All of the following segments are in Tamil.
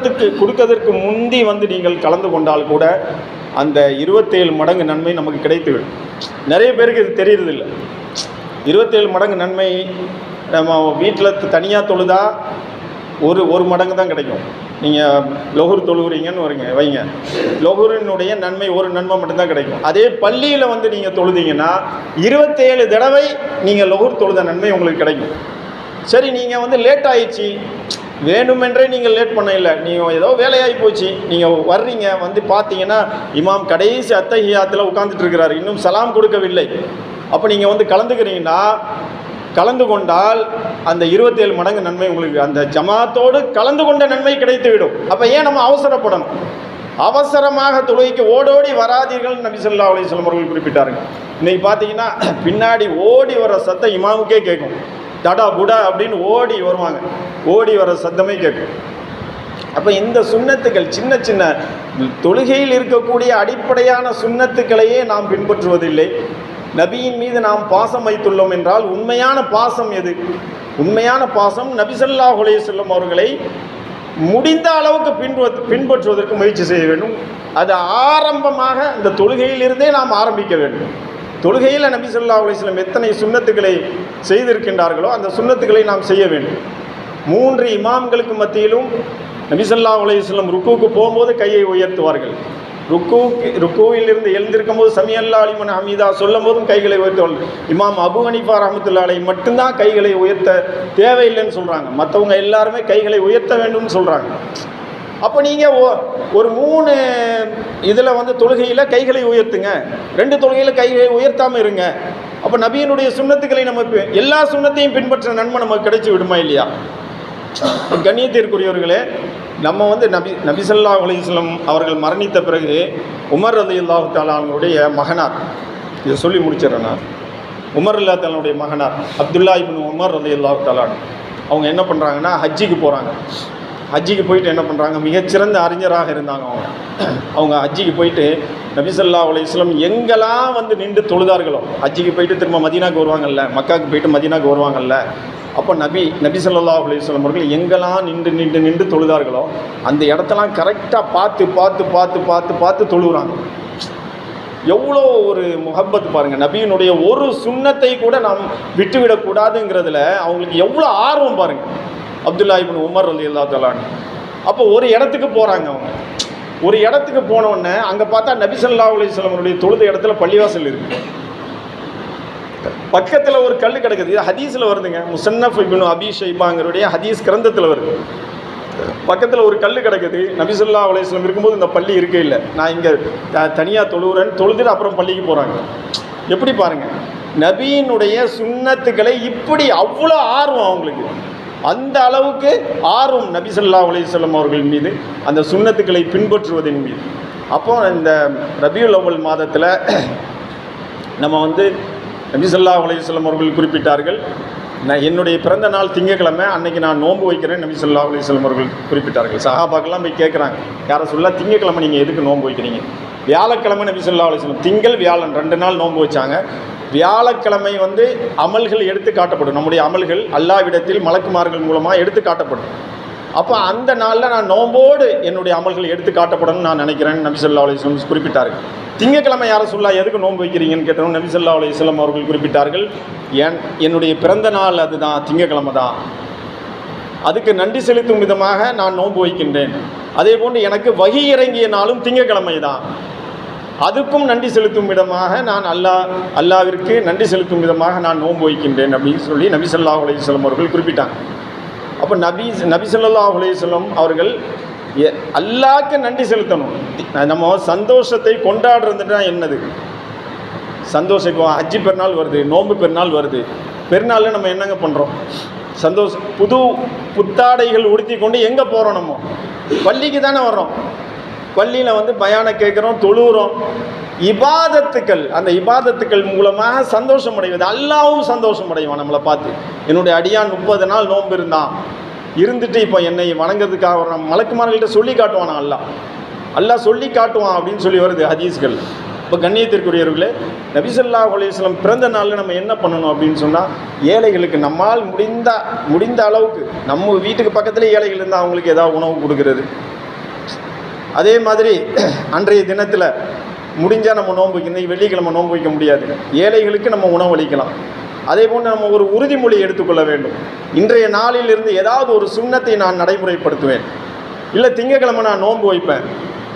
கொடுக்கறதுக்கு கொடுக்கறதற்கு முந்தி வந்து நீங்கள் கலந்து கொண்டால் கூட அந்த இருபத்தேழு மடங்கு நன்மை நமக்கு கிடைத்துவிடும். நிறைய பேருக்கு இது தெரியறதில்ல. இருபத்தேழு மடங்கு நன்மை நம்ம வீட்டில் தனியாக தொழுதா ஒரு ஒரு மடங்கு தான் கிடைக்கும். நீங்கள் லொஹூர் தொழுகிறீங்கன்னு வருங்க வைங்க. லொஹூரினுடைய நன்மை ஒரு நன்மை மட்டும்தான் கிடைக்கும். அதே பள்ளியில் வந்து நீங்கள் தொழுதீங்கன்னா இருபத்தேழு தடவை நீங்கள் லொஹூர் தொழுத நன்மை உங்களுக்கு கிடைக்கும். சரி நீங்கள் வந்து லேட் ஆயிடுச்சு. வேணுமென்றே நீங்கள் லேட் பண்ண இல்லை நீங்கள் ஏதோ வேலையாகி போச்சு. நீங்கள் வர்றீங்க வந்து பார்த்தீங்கன்னா இமாம் கடைசி அத்தகையாத்தில் உட்காந்துட்டு இருக்கிறார். இன்னும் சலாம் கொடுக்கவில்லை. அப்போ நீங்கள் வந்து கலந்துக்கிறீங்கன்னா கலந்து கொண்டால் அந்த இருபத்தேழு மடங்கு நன்மை உங்களுக்கு அந்த ஜமாத்தோடு கலந்து கொண்ட நன்மை கிடைத்துவிடும். அப்போ ஏன் நம்ம அவசரப்படணும்? அவசரமாக தொழுகைக்கு ஓடோடி வராதீர்கள் நபி சொல்லா அலிஸ்லாம் அவர்கள் குறிப்பிட்டாருங்க இன்னைக்கு பார்த்தீங்கன்னா பின்னாடி ஓடி வர சத்தம் இமாமுக்கே கேட்கும். தடா புடா அப்படின்னு ஓடி வருவாங்க. ஓடி வர சத்தமே கேட்கும். அப்போ இந்த சுண்ணத்துக்கள் சின்ன சின்ன தொழுகையில் இருக்கக்கூடிய அடிப்படையான சுண்ணத்துக்களையே நாம் பின்பற்றுவதில்லை. நபியின் மீது நாம் பாசம் வைத்துள்ளோம் என்றால் உண்மையான பாசம் எது? உண்மையான பாசம் நபிசல்லா செல்லும் அவர்களை முடிந்த அளவுக்கு பின்பு பின்பற்றுவதற்கு முயற்சி செய்ய வேண்டும். அது ஆரம்பமாக இந்த தொழுகையிலிருந்தே நாம் ஆரம்பிக்க வேண்டும். தொழுகையில் நபி சொல்லா அலிஸ்லம் எத்தனை சுண்ணத்துக்களை செய்திருக்கின்றார்களோ அந்த சுண்ணத்துக்களை நாம் செய்ய வேண்டும். மூன்று இமாம்களுக்கு மத்தியிலும் நபிசல்லா சொல்லா ருக்குவுக்கு போகும்போது கையை உயர்த்துவார்கள். ருக்கு ருக்குவிலிருந்து எழுந்திருக்கும் போது சமி அல்லா அலிமன் ஹமீதா சொல்லும் போதும் கைகளை உயர்த்துவார்கள். இமாம் அபு ஹனிஃபா ரஹமத்துல்லாலை மட்டும்தான் கைகளை உயர்த்த தேவையில்லைன்னு சொல்கிறாங்க மற்றவங்க எல்லாருமே கைகளை உயர்த்த வேண்டும்னு சொல்கிறாங்க அப்போ நீங்கள் ஒரு மூணு இதில் வந்து தொழுகையில் கைகளை உயர்த்துங்க. ரெண்டு தொழுகையில் கைகளை உயர்த்தாமல் இருங்க. அப்போ நபியினுடைய சுண்ணத்துக்களை நம்ம எல்லா சுண்ணத்தையும் பின்பற்ற நன்மை நமக்கு கிடைச்சி விடுமா இல்லையா? கண்ணியத்திற்குரியவர்களே நம்ம வந்து நபி நபிசல்லா அலிஸ்லம் அவர்கள் மரணித்த பிறகு உமர் ரதி அல்லாஹு தாலானுடைய மகனார் இதை சொல்லி முடிச்சிடறேன் நான். உமர் அல்லா தாலானுடைய மகனார் அப்துல்லா இபின் உமர் ரதி அல்லாஹு தாலான் அவங்க என்ன பண்ணுறாங்கன்னா ஹஜ்ஜிக்கு போகிறாங்க ஹஜ்ஜிக்கு போயிட்டு என்ன பண்ணுறாங்க மிகச்சிறந்த அறிஞராக இருந்தாங்க அவங்க. அவங்க ஹஜ்ஜிக்கு போயிட்டு நபிசல்லா அலையம் எங்கெல்லாம் வந்து நின்று தொழுதார்களோ ஹஜ்ஜிக்கு போயிட்டு திரும்ப மதீனாக்கு வருவாங்கல்ல மக்காவுக்கு போயிட்டு மதீனாக்கு வருவாங்கல்ல அப்போ நபி நபி சொல்லா அலைஹி அவர்கள் எங்கெல்லாம் நின்று நின்று நின்று தொழுதார்களோ அந்த இடத்தெல்லாம் கரெக்டாக பார்த்து பார்த்து பார்த்து பார்த்து பார்த்து தொழுகிறாங்க. எவ்வளோ ஒரு முகப்பத் பாருங்கள் நபியினுடைய ஒரு சுண்ணத்தை கூட நாம் விட்டுவிடக்கூடாதுங்கிறதுல அவங்களுக்கு எவ்வளோ ஆர்வம் பாருங்கள் அப்துல்லா இபின் உமர் அலி அல்லா தலான் அப்போ ஒரு இடத்துக்கு போகிறாங்க அவங்க. ஒரு இடத்துக்கு போனோடனே அங்கே பார்த்தா நபி சொல்லா அலைஹி தொழுத இடத்துல பள்ளிவாசல் இருக்குது பக்கத்தில் ஒரு கல் கிடக்குது. இது ஹதீஸில் வருதுங்க. முசன்னஃப் இப்னு அபி ஷைபாங்கிறடைய ஹதீஸ் கிரந்தத்தில் வருது. பக்கத்தில் ஒரு கல் கிடக்குது. நபிசுல்லா அலையம் இருக்கும்போது இந்த பள்ளி இருக்கே இல்லை. நான் இங்கே தனியாக தொழுகிறேன்னு தொழுதுட்டு அப்புறம் பள்ளிக்கு போகிறாங்க எப்படி பாருங்க. நபியினுடைய சுண்ணத்துக்களை இப்படி அவ்வளோ ஆர்வம் அவங்களுக்கு. அந்த அளவுக்கு ஆர்வம் நபிசல்லா அலையம் அவர்கள் மீது அந்த சுண்ணத்துக்களை பின்பற்றுவதன் மீது. அப்போ இந்த ரபியுல் அவ்வல் மாதத்தில் நம்ம வந்து நபிசல்லா அலையம் அவர்கள் குறிப்பிட்டார்கள் நான் என்னுடைய பிறந்த நாள் திங்கக்கிழமை அன்னைக்கு நான் நோன்பு வைக்கிறேன் நபி சொல்லா அலிஸ்லம் அவர்கள் குறிப்பிட்டார்கள். சஹாபாக்கெல்லாம் போய் கேட்குறாங்க யாரை சொல்ல திங்கக்கிழமை நீங்கள் எதுக்கு நோன்பு வைக்கிறீங்க? வியாழக்கிழமை நபி சொல்லா அலிஸ்லம் திங்கள் வியாழன் ரெண்டு நாள் நோன்பு வச்சாங்க. வியாழக்கிழமை வந்து அமல்கள் எடுத்து காட்டப்படும். நம்முடைய அமல்கள் அல்லாவிடத்தில் மலக்குமார்கள் மூலமாக எடுத்து காட்டப்படும். அப்போ அந்த நாளில் நான் நோம்போடு என்னுடைய அமல்கள் எடுத்து காட்டப்படணும்னு நான் நினைக்கிறேன். நபிசல்லா அலிஸ்லம் குறிப்பிட்டார்கள். திங்கக்கிழமை யாரை சொல்லா எதுக்கு நோன்பு வைக்கிறீங்கன்னு கேட்டோம் நபிசல்லா அலிஸ்லம் அவர்கள் குறிப்பிட்டார்கள் என் என்னுடைய பிறந்த நாள் அதுதான் திங்கக்கிழமை தான். அதுக்கு நன்றி செலுத்தும் விதமாக நான் நோன்பு வைக்கின்றேன். அதே போன்று எனக்கு வகி இறங்கிய நாளும் திங்கக்கிழமை தான். அதுக்கும் நன்றி செலுத்தும் விதமாக நான் அல்லாஹ் அல்லாவிற்கு நன்றி செலுத்தும் விதமாக நான் நோன்பு வைக்கின்றேன் அப்படின்னு சொல்லி நபிசல்லா ஸல்லல்லாஹு அவர்கள் குறிப்பிட்டாங்க. அப்போ நபி நபி ஸல்லல்லாஹு அலைஹி சொல்லும் அவர்கள் எ- நன்றி செலுத்தணும். நம்ம சந்தோஷத்தை கொண்டாடுறதுனா என்னது? சந்தோஷம் இப்போ அஜி பெருநாள் வருது நோன்பு பெருநாள் வருது. பெருநாளில் நம்ம என்னங்க பண்ணுறோம் சந்தோஷம் புது புத்தாடைகள் உடுத்தி கொண்டு எங்கே போகிறோம் நம்ம? பள்ளிக்கு தானே வர்றோம். பள்ளியில் வந்து பயானம் கேட்குறோம் தொழுகிறோம் இபாதத்துக்கள் அந்த இபாதத்துக்கள் மூலமாக சந்தோஷம் அடைவது. அல்லாவும் சந்தோஷம் அடைவான் நம்மளை பார்த்து. என்னுடைய அடியான் முப்பது நாள் நோன்பு இருந்தான். இருந்துட்டு இப்போ என்னை வணங்குறதுக்காக நம்ம மலக்குமார்கள்ட்ட சொல்லி காட்டுவானா அல்லாஹ் அல்லாஹ் சொல்லி காட்டுவான் அப்படின்னு சொல்லி வருது ஹதீஸ்கள். இப்போ கண்ணியத்திற்குரியவர்களே நபிசல்லா அலையம் பிறந்த நாளில் நம்ம என்ன பண்ணணும் அப்படின்னு சொன்னால் ஏழைகளுக்கு நம்மால் முடிந்த முடிந்த அளவுக்கு நம்ம வீட்டுக்கு பக்கத்தில் ஏழைகள் இருந்தால் அவங்களுக்கு ஏதாவது உணவு கொடுக்கறது. அதே மாதிரி அன்றைய தினத்தில் முடிஞ்சால் நம்ம நோன்பு வைக்க வெள்ளிக்கிழமை நோன்பு வைக்க முடியாது. ஏழைகளுக்கு நம்ம உணவு அளிக்கலாம். அதே போன்று நம்ம ஒரு உறுதிமொழி எடுத்துக்கொள்ள வேண்டும். இன்றைய நாளிலிருந்து ஏதாவது ஒரு சுண்ணத்தை நான் நடைமுறைப்படுத்துவேன். இல்லை திங்கக்கிழமை நான் நோன்பு வைப்பேன்.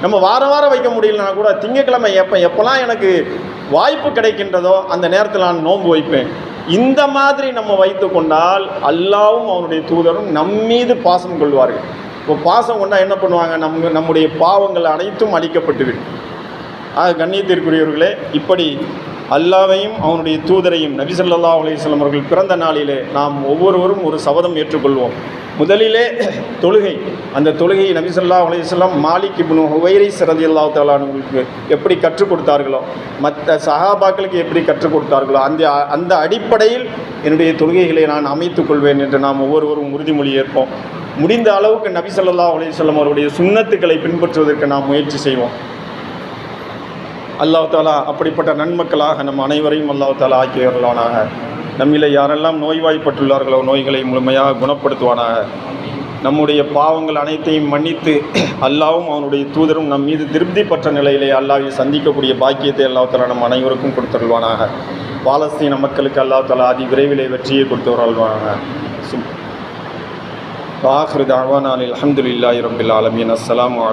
நம்ம வாரம் வாரம் வைக்க முடியலனா கூட திங்கக்கிழமை எப்போ எப்போல்லாம் எனக்கு வாய்ப்பு கிடைக்கின்றதோ அந்த நேரத்தில் நான் நோன்பு வைப்பேன். இந்த மாதிரி நம்ம வைத்து கொண்டால் அல்லாவும் அவனுடைய தூதரும் நம்மீது பாசம் கொள்வார்கள். இப்போ பாசம் கொண்டால் என்ன பண்ணுவாங்க? நம்ம நம்முடைய பாவங்கள் அனைத்தும் அழிக்கப்பட்டுவிடும். ஆக கண்ணியத்திற்குரியவர்களே இப்படி அல்லாவையும் அவனுடைய தூதரையும் நபிசல்லா அலையம் அவர்கள் பிறந்த நாளிலே நாம் ஒவ்வொருவரும் ஒரு சபதம் ஏற்றுக்கொள்வோம். முதலிலே தொழுகை. அந்த தொழுகையை நபிசல்லா அலையம் மாலிக் இப்னு ஹுவைரிஸ் ரலியல்லாஹு அல்லா அவர்களுக்கு எப்படி கற்றுக் கொடுத்தார்களோ மற்ற சஹாபாக்களுக்கு எப்படி கற்றுக் கொடுத்தார்களோ அந்த அந்த அடிப்படையில் என்னுடைய தொழுகைகளை நான் அமைத்துக் கொள்வேன் என்று நாம் ஒவ்வொருவரும் உறுதிமொழி ஏற்போம். முடிந்த அளவுக்கு நபி ஸல்லல்லாஹு அலைஹி அவருடைய சுண்ணத்துக்களை பின்பற்றுவதற்கு நாம் முயற்சி செய்வோம். அல்லாஹ் தாலா அப்படிப்பட்ட நன்மக்களாக நம் அனைவரையும் அல்லாஹ் தாலா ஆக்கியவர்களானாக நம்மிலே யாரெல்லாம் நோய்வாய்ப்பட்டுள்ளார்களோ நோய்களை முழுமையாக குணப்படுத்துவானாக. நம்முடைய பாவங்கள் அனைத்தையும் மன்னித்து அல்லாவும் அவனுடைய தூதரும் நம் மீது திருப்தி பெற்ற நிலையிலே அல்லாவை சந்திக்கக்கூடிய பாக்கியத்தை அல்லாஹ் தலா நம் அனைவருக்கும் கொடுத்துருவானாக பாலஸ்தீன மக்களுக்கு அல்லாஹ் தலா அதி விரைவிலே வெற்றியை கொடுத்து வருவானாக சும் வாஹிரு தாவானான் ரபில் ஆலமீன். அஸ்ஸலாமு அலை